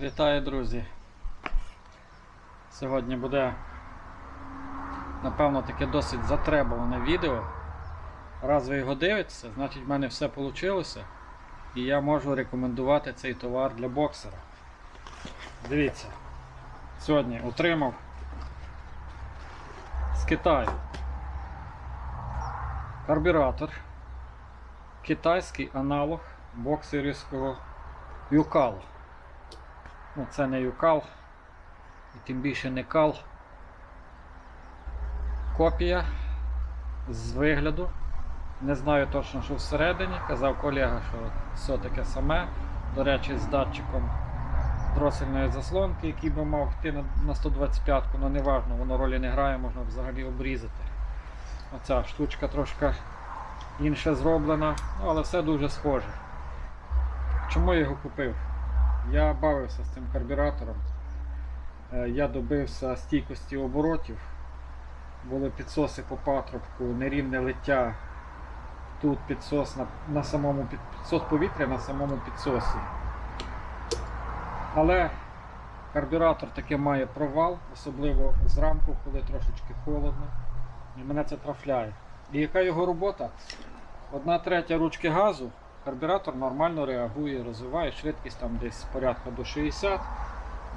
Вітаю, друзі. Сьогодні буде, напевно, таке досить затребуване відео. Раз ви його дивитеся, значить в мене все вийшло. І я можу рекомендувати цей товар для боксера. Дивіться, сьогодні отримав з Китаю карбюратор, китайський аналог боксерівського Юкал. Ну, це не Юкал, і тим більше не кал. Копія з вигляду. Не знаю точно, що всередині. Казав колега, що все таке саме. До речі, з датчиком дросельної заслонки, який би мав йти на- на 125-ку, але не важно, воно ролі не грає, можна взагалі обрізати. Оця штучка трошки інше зроблена, ну, але все дуже схоже. Чому я його купив? Я бавився з цим карбюратором. Е, Я добився стійкості оборотів. Були підсоси по патрубку, нерівне лиття. Тут підсос на, на самому підсос повітря на самому підсосі. Але карбюратор таки має провал, особливо зранку, коли трошечки холодно. І мене це трафляє. І яка його робота? Одна третя ручки газу, карбюратор нормально реагує, розвиває швидкість там десь порядка до 60.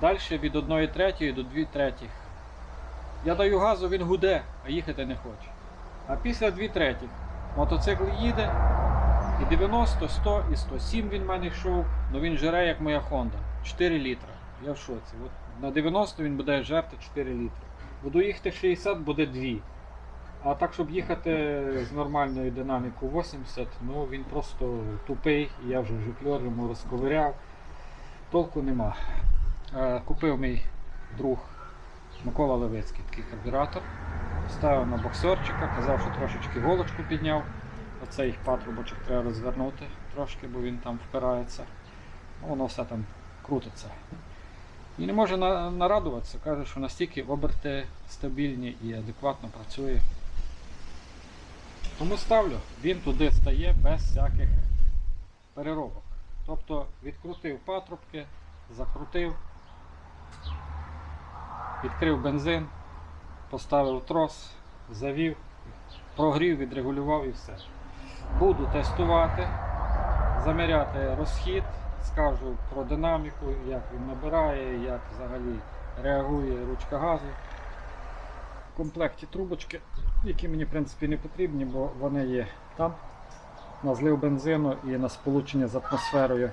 Далі від 1 третьої до 2 третіх. Я даю газу, він гуде, а їхати не хоче. А після 2 третіх мотоцикл їде і 90, 100 і 107 він в мене йшов, але він жере як моя Honda. 4 літра. Я в шоці. От на 90 він буде жерти 4 літри. Буду їхати 60, буде 2. А так, щоб їхати з нормальною динамікою 80, ну він просто тупий, я вже жикльор йому розковиряв. Толку нема. Е, Купив мій друг Микола Левицький такий карбюратор. Ставив на боксерчика, казав, що трошечки голочку підняв. Оцей патрубочок треба розвернути трошки, бо він там впирається. Ну, Воно все там крутиться. І не може на- нарадуватися, каже, що настільки оберти стабільні і адекватно працює. Тому ставлю, він туди стає без всяких переробок. Тобто відкрутив патрубки, закрутив, відкрив бензин, поставив трос, завів, прогрів, відрегулював і все. Буду тестувати, заміряти розхід, скажу про динаміку, як він набирає, як взагалі реагує ручка газу. Комплекті трубочки, які мені в принципі не потрібні, бо вони є там. На злив бензину і на сполучення з атмосферою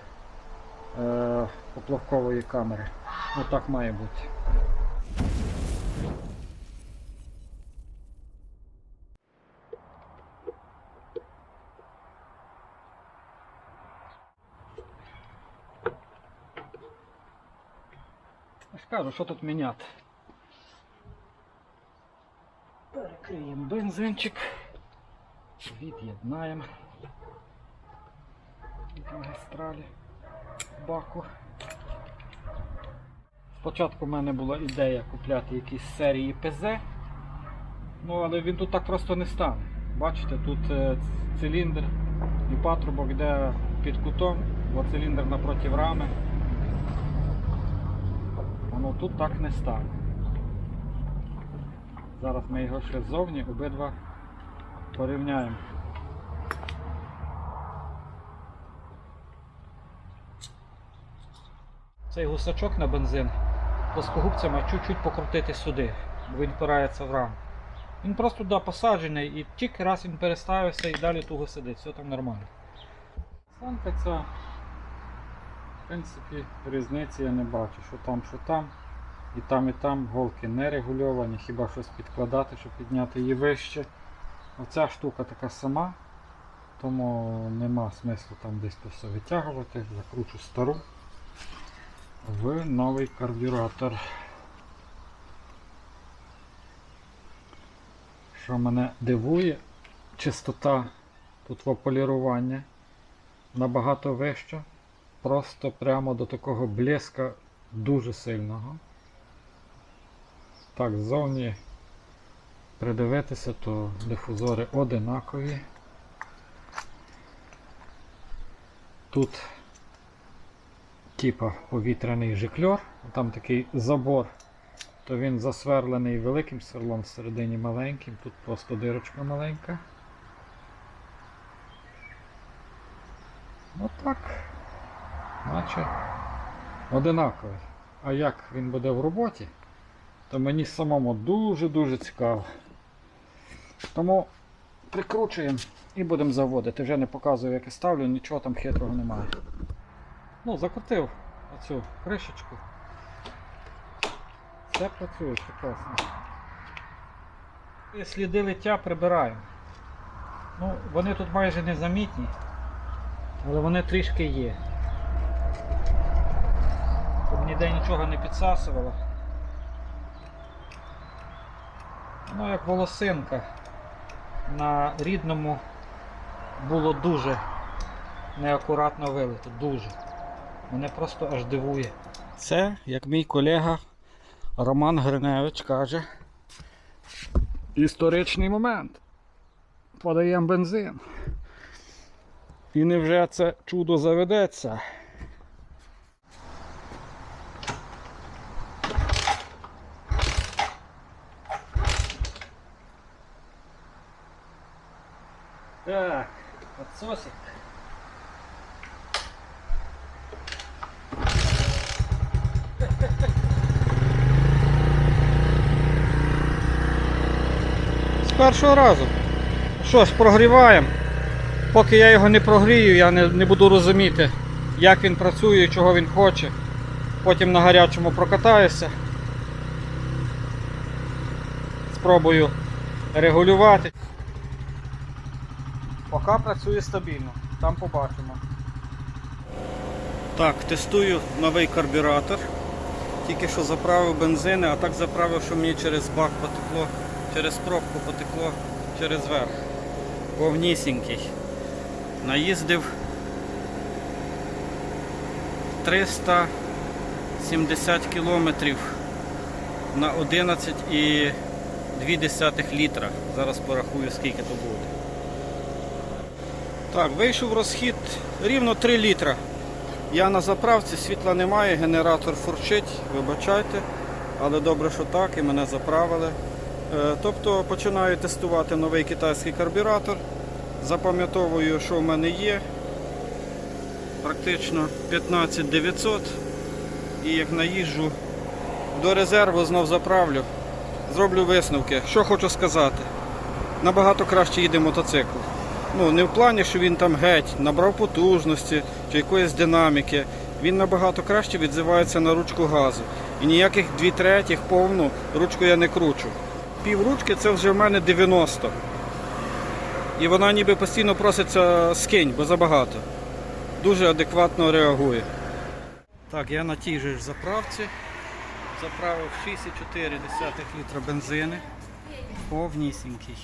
е, поплавкової камери. Ну так має бути. Кажу, що тут міняти. Бензинчик. Від'єднаємо від магістралі баку. Спочатку в мене була ідея купляти якісь серії ПЗ, ну але він тут так просто не стане. Бачите, тут е, циліндр і патрубок йде під кутом, бо циліндр напроти рами. Воно тут так не стане. Зараз ми його ще ззовні обидва порівняємо. Цей гусачок на бензин плоскогубцями чуть-чуть покрутити сюди, бо він впирається в раму. Він просто туди посаджений і тільки раз він переставився і далі туго сидить, все там нормально. Санка ця, в принципі, різниці я не бачу, що там, що там. І там, і там голки не регульовані, хіба щось підкладати, щоб підняти її вище. Оця штука така сама, тому нема смислу там десь то все витягувати. Закручу стару в новий карбюратор. Що мене дивує, чистота тут полірування набагато вища. Просто прямо до такого блеска дуже сильного. Так, ззовні придивитися, то дифузори одинакові. Тут типа повітряний жикльор, там такий забор, то він засверлений великим сверлом всередині маленьким, тут просто дирочка маленька. Ну так, наче одинаковий. А як він буде в роботі, то мені самому дуже-дуже цікаво. Тому прикручуємо і будемо заводити. Вже не показую, як я ставлю, нічого там хитрого немає. Ну, закрутив оцю кришечку. Все працює, все класно. І сліди лиття прибираємо. Ну, вони тут майже незамітні, але вони трішки є. Щоб ніде нічого не підсасувало. Ну, як волосинка на рідному було дуже неакуратно вилито. Дуже. Мене просто аж дивує. Це, як мій колега Роман Гриневич каже, історичний момент. Подаємо бензин. І невже це чудо заведеться? Так, подсосик. З першого разу. Що ж, прогріваємо. Поки я його не прогрію, я не, не буду розуміти, як він працює, чого він хоче. Потім на гарячому прокатаюся. Спробую регулювати. Поки працює стабільно, там побачимо. Так, тестую новий карбюратор. Тільки що заправив бензини, а так заправив, що мені через бак потекло, через пробку потекло через верх. Повнісінький. Наїздив 370 кілометрів на 11,2 літра. Зараз порахую скільки то буде. Так, вийшов розхід рівно 3 літра. Я на заправці, світла немає, генератор фурчить, вибачайте, але добре, що так, і мене заправили. Е, Тобто починаю тестувати новий китайський карбюратор. Запам'ятовую, що в мене є. Практично 15900. І як наїжджу до резерву, знов заправлю. Зроблю висновки. Що хочу сказати. Набагато краще їде мотоцикл. Ну, не в плані, що він там геть набрав потужності чи якоїсь динаміки. Він набагато краще відзивається на ручку газу. І ніяких 2 третіх повну ручку я не кручу. Пів ручки це вже в мене 90. І вона ніби постійно проситься скинь, бо забагато. Дуже адекватно реагує. Так, я на тій же ж заправці. Заправив 6,4 літра бензини. Повнісінький.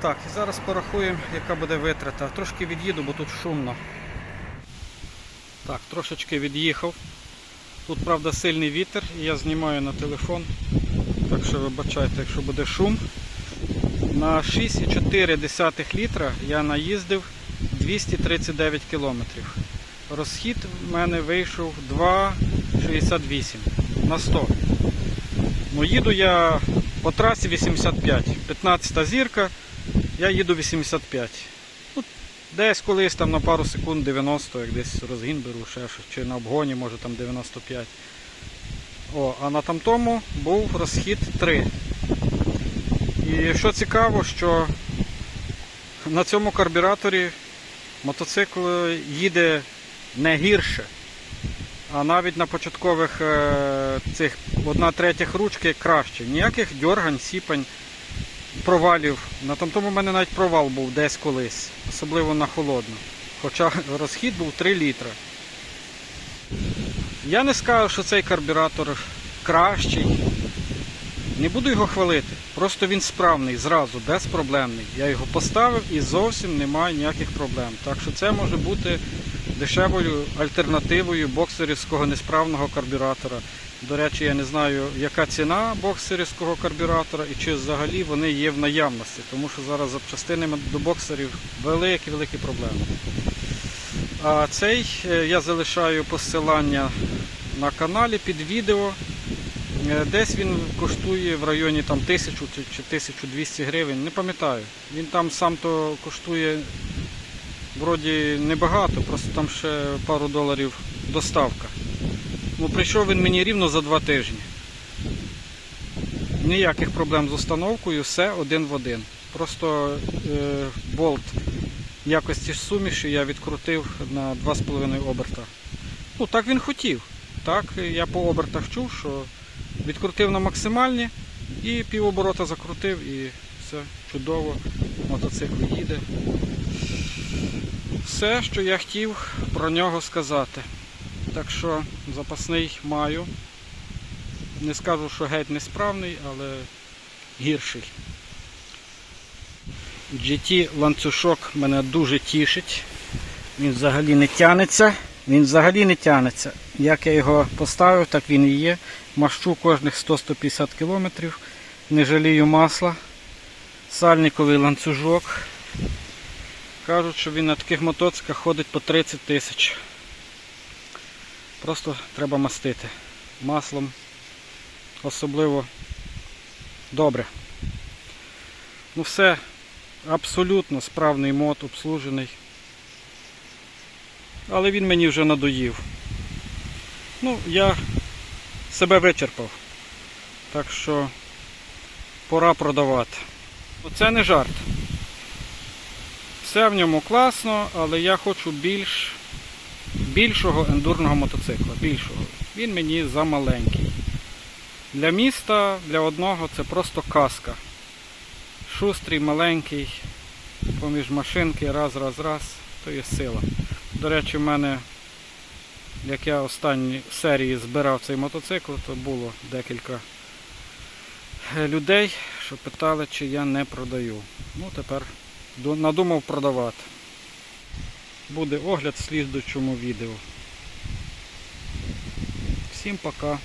Так, і зараз порахуємо, яка буде витрата. Трошки від'їду, бо тут шумно. Так, трошечки від'їхав. Тут, правда, сильний вітер, і я знімаю на телефон. Так що вибачайте, якщо буде шум. На 6,4 літра я наїздив 239 кілометрів. Розхід в мене вийшов 2,68 на 100. Ну, їду я по трасі 85. 15 зірка, я їду 85. Ну, десь колись там на пару секунд 90, як десь розгін беру, ще чи на обгоні, може там 95. О, а на тамтому був розхід 3. І що цікаво, що на цьому карбюраторі мотоцикл їде не гірше. А навіть на початкових е, цих 1 третіх ручки краще. Ніяких дьоргань, сіпань, провалів. На тому в мене навіть провал був десь колись, особливо на холодно. Хоча розхід був 3 літра. Я не скажу, що цей карбюратор кращий. Не буду його хвалити. Просто він справний зразу, безпроблемний. Я його поставив і зовсім немає ніяких проблем. Так що це може бути дешевою альтернативою боксерівського несправного карбюратора. До речі, я не знаю, яка ціна боксерівського карбюратора і чи взагалі вони є в наявності, тому що зараз з запчастинами до боксерів великі-великі проблеми. А цей е, я залишаю посилання на каналі під відео. Е, Десь він коштує в районі там 1000 чи чи 1200 гривень, не пам'ятаю. Він там сам то коштує вроді небагато, просто там ще пару доларів доставка. Ну, прийшов він мені рівно за два тижні. Ніяких проблем з установкою, все один в один. Просто е, болт якості суміші я відкрутив на 2,5 оберта. Ну, так він хотів. Так, я по обертах чув, що відкрутив на максимальні і півоборота закрутив і все чудово. Мотоцикл їде. Все, що я хотів про нього сказати. Так що запасний маю. Не скажу, що геть несправний, але гірший. GT ланцюжок мене дуже тішить. Він взагалі не тянеться. Він взагалі не тянеться. Як я його поставив, так він і є. Мащу кожних 100-150 км. Не жалію масла. Сальниковий ланцюжок. Кажуть, що він на таких мотоциклах ходить по 30 тисяч. Просто треба мастити. Маслом особливо добре. Ну все, абсолютно справний мод, обслужений. Але він мені вже надоїв. Ну, я себе вичерпав. Так що пора продавати. Оце не жарт. Все в ньому класно, але я хочу більш, більшого ендурного мотоцикла. Більшого. Він мені замаленький. Для міста, для одного це просто казка. Шустрий, маленький, поміж машинки, раз, раз, раз, то є сила. До речі, в мене, як я останні серії збирав цей мотоцикл, то було декілька людей, що питали, чи я не продаю. Ну, тепер надумав продавати. Буде огляд в слідчому відео. Всім пока.